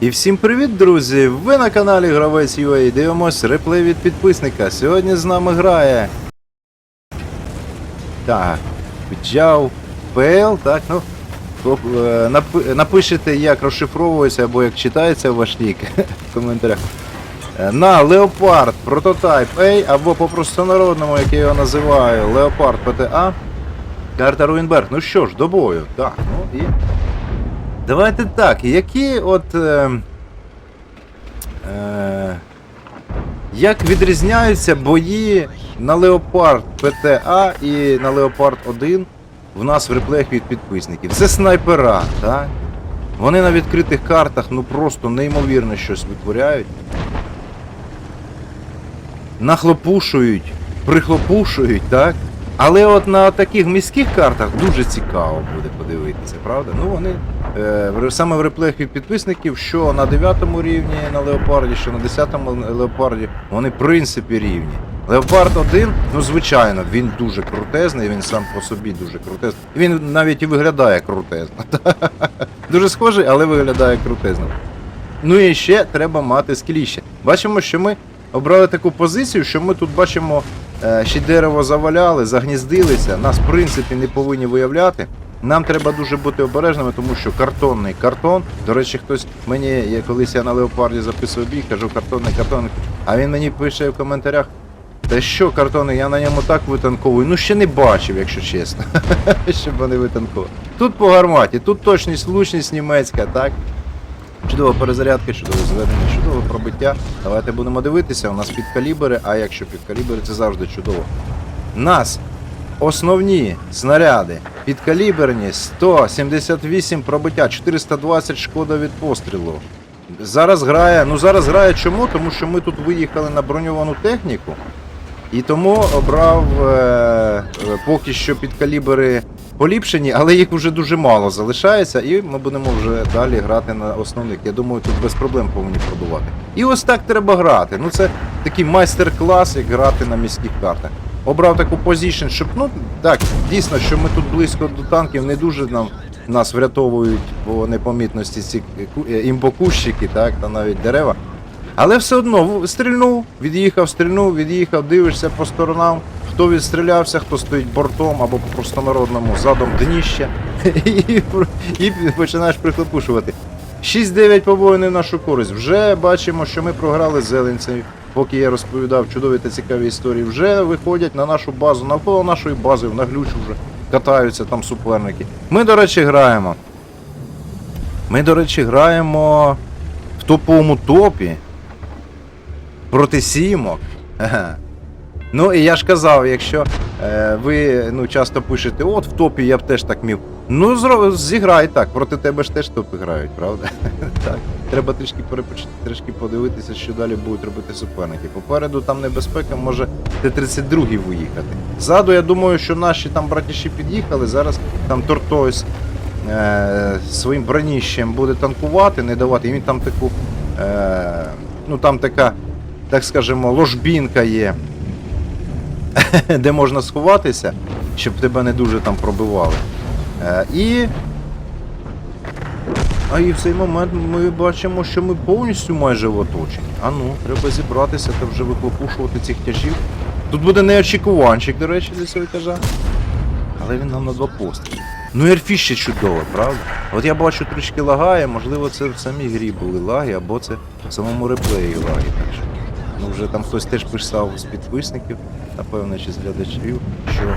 І всім привіт, друзі! Ви на каналі Гравець UA дивимось реплей від підписника. Сьогодні з нами грає. Так, Джав ПЛ, так, ну. е, Напишете, як розшифровується або як читається ваш нік в коментарях. Е, На Leopard Prototype A або по простонародному, як я його називаю, Leopard PTA. Карта Руїнберг. Ну що ж, до бою. Так, ну і. Давайте так, які от. Е, е, як відрізняються бої на Леопард ПТА і на Леопард 1 в нас в реплеях від підписників? Це снайпера, так? Вони на відкритих картах ну просто неймовірно щось витворяють. Нахлопушують, прихлопушують, так? Але от на таких міських картах дуже цікаво буде подивитися, правда? Ну вони е, саме в реплеях від підписників, що на 9 рівні на Леопарді, що на 10 Леопарді, вони в принципі рівні. Леопард 1, ну звичайно, він дуже крутезний, він сам по собі дуже крутезний. Він навіть і виглядає крутезно. Дуже схожий, але виглядає крутезно. Ну і ще треба мати скіліще. Бачимо, що ми обрали таку позицію, що ми тут бачимо, ще дерево заваляли, загніздилися, нас в принципі не повинні виявляти. Нам треба дуже бути обережними, тому що картонний картон. До речі, хтось мені, я колись я на леопарді записував бій, кажу картонний картонний. А він мені пише в коментарях. Та що картонний, я на ньому так витанковую. Ну ще не бачив, якщо чесно. Щоб вони витанковували. Тут по гарматі, тут точність, влучність німецька, так? Чудова перезарядка, чудове зведення, чудове пробиття. Давайте будемо дивитися. У нас під калібри, а якщо під калібри, це завжди чудово. Нас основні снаряди підкаліберні 178 пробиття, 420 шкода від пострілу. Зараз грає, ну зараз грає чому? Тому що ми тут виїхали на броньовану техніку. І тому обрав е, е, поки що під калібри поліпшені, але їх вже дуже мало залишається, і ми будемо вже далі грати на основних. Я думаю, тут без проблем повинні пробувати. І ось так треба грати. Ну це такий майстер-клас, як грати на міських картах. Обрав таку позицію, щоб ну так, дійсно, що ми тут близько до танків не дуже нам нас врятовують по непомітності ці е, імбокущики, так, та навіть дерева. Але все одно стрільнув, від'їхав, стрільнув, від'їхав, дивишся по сторонам, хто відстрілявся, хто стоїть бортом або по простонародному задом дніща, і, і починаєш прихлопушувати. 6-9 побоїв в нашу користь. Вже бачимо, що ми програли зеленців, поки я розповідав чудові та цікаві історії. Вже виходять на нашу базу, навколо нашої бази, на глючу вже катаються там суперники. Ми, до речі, граємо. Ми, до речі, граємо в топовому топі проти сімок. Ну і я ж казав, якщо е, ви ну, часто пишете, от в топі я б теж так міг. Ну, зро... зіграй так, проти тебе ж теж топи грають, правда? так. Треба трішки перепочити, трішки подивитися, що далі будуть робити суперники. Попереду там небезпека може Т-32 виїхати. Ззаду, я думаю, що наші там братіші під'їхали, зараз там Тортойс е, своїм броніщем буде танкувати, не давати. І він там таку. Е, ну там така, так скажемо, ложбінка є, де можна сховатися, щоб тебе не дуже там пробивали. Е, і. А і в цей момент ми бачимо, що ми повністю майже в оточенні. А ну, треба зібратися та вже виклопушувати цих тяжів. Тут буде неочікуванчик, до речі, для цього етажа. Але він нам на два постріли. Ну, Ерфіш ще чудове, правда? От я бачу трішки лагає, можливо, це в самій грі були лаги, або це в самому реплеї лаги. Так що, ну вже там хтось теж писав з підписників, напевно, чи з глядачів, що е,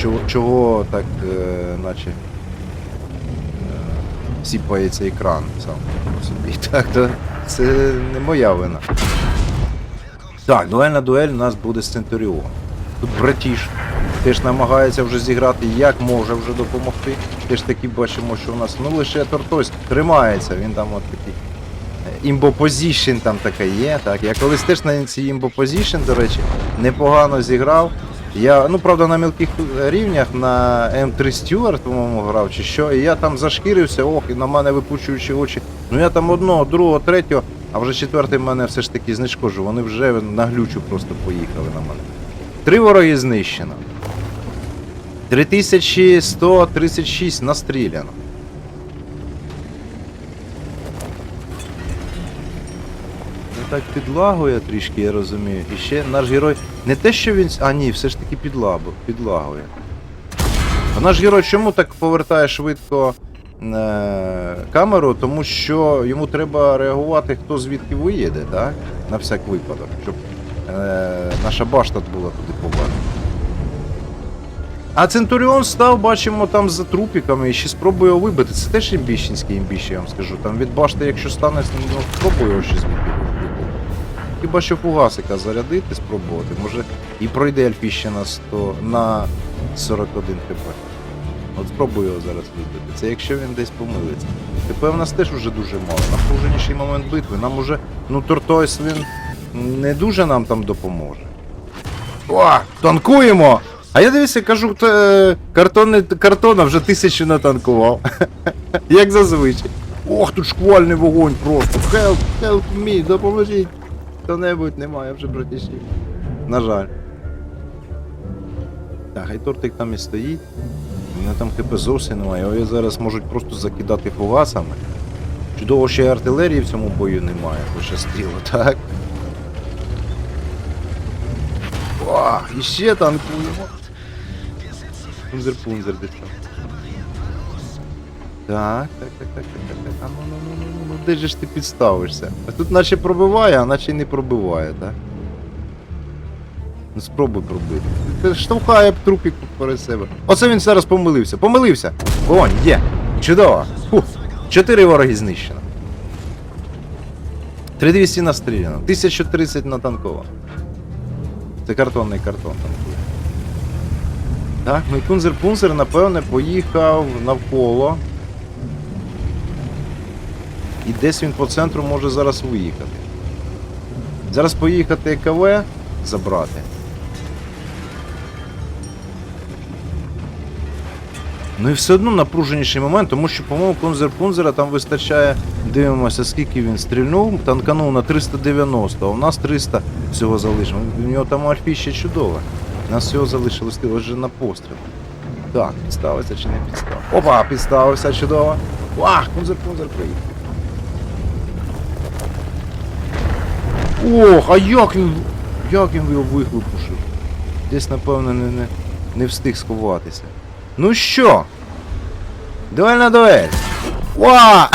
чого, чого так, е, наче е, сіпається екран сам по собі. Так, то це не моя вина. Так, дуельна дуель у нас буде з Центуріон. Тут братіш теж намагається вже зіграти як може вже допомогти. Теж таки бачимо, що у нас ну лише Тортось тримається, він там от такий імбопозішн там така є. Так. Я колись теж на цій імбопозішн, до речі, непогано зіграв. Я, ну правда, на мілких рівнях на М3 Stewart, по-моєму, грав чи що, і я там зашкірився, ох, і на мене випучуючи очі. Ну я там одного, другого, третього, а вже четвертий мене все ж таки знешкоджу. Вони вже на глючу просто поїхали на мене. Три вороги знищено. 3136 настріляно. Так підлагує трішки, я розумію. І ще наш герой. Не те, що він. А ні, все ж таки підлабу, підлагує. А наш герой чому так повертає швидко е- камеру? Тому що йому треба реагувати, хто звідки виїде, так? На всяк випадок, щоб е- наша башта була туди повернена. А Центуріон став, бачимо, там за трупіками і ще спробує його вибити. Це теж імбіщенський імбіщ, я вам скажу. Там від башти, якщо стане, ну, спробує його ще звідти. Хіба що фугасика зарядити, спробувати. Може і пройде Ельфіще на 100, на 41 хп. От спробую його зараз вибити. Це якщо він десь помилиться. ХП в нас теж уже дуже мало. Напруженіший момент битви. Нам уже, ну Тортойс він не дуже нам там допоможе. О, танкуємо! А я дивися, кажу, те, картон, картона вже тисячу натанкував. Як зазвичай. Ох, тут шквальний вогонь просто. Help, help me, допоможіть. Хто-небудь немає вже братішів. На жаль. Так, хай тортик там і стоїть. У мене там ХП зовсім немає. Його зараз можуть просто закидати фугасами. Чудово, що і артилерії в цьому бою немає, пощастило, так? О, і ще танкуємо. Пунзер-пунзер там. Так, так, так, так, так, так, так. А ну, ну, ну, ну, ну, де ж ти підставишся? А тут наче пробиває, а наче й не пробиває, так? Ну спробуй пробити. Ти Штовхає трупік перед себе. Оце він зараз помилився. Помилився! Вогонь, є! Чудово! Фух. Чотири вороги знищено. 3200 настріляно, 1030 натанковано. Це картонний картон танкує. Так, ну і Кунзер-Пунзер, напевне, поїхав навколо. І десь він по центру може зараз виїхати. Зараз поїхати КВ забрати. Ну і все одно напруженіший момент, тому що, по-моєму, Кунзер Пунзера там вистачає, дивимося, скільки він стрільнув, танканув на 390, а у нас 300 всього залишилось. У нього там альфі ще чудове. У нас всього залишилось вже на постріл. Так, підставиться чи не підстав. Опа, підставився чудово. Вах, Кунзер Пунзер приїхав. Ох, а як він. Як він його вихлопушив? Десь, напевно, не, не, не встиг сховатися. Ну що? Дуель на дуель. Ва!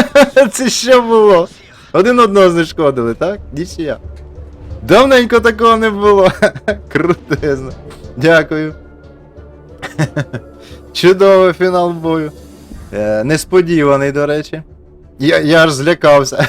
Це що було? Один одного знешкодили, так? Нічия. Давненько такого не було. Крутезно. Дякую. Чудовий фінал бою. Е, несподіваний, до речі. Я, я аж злякався.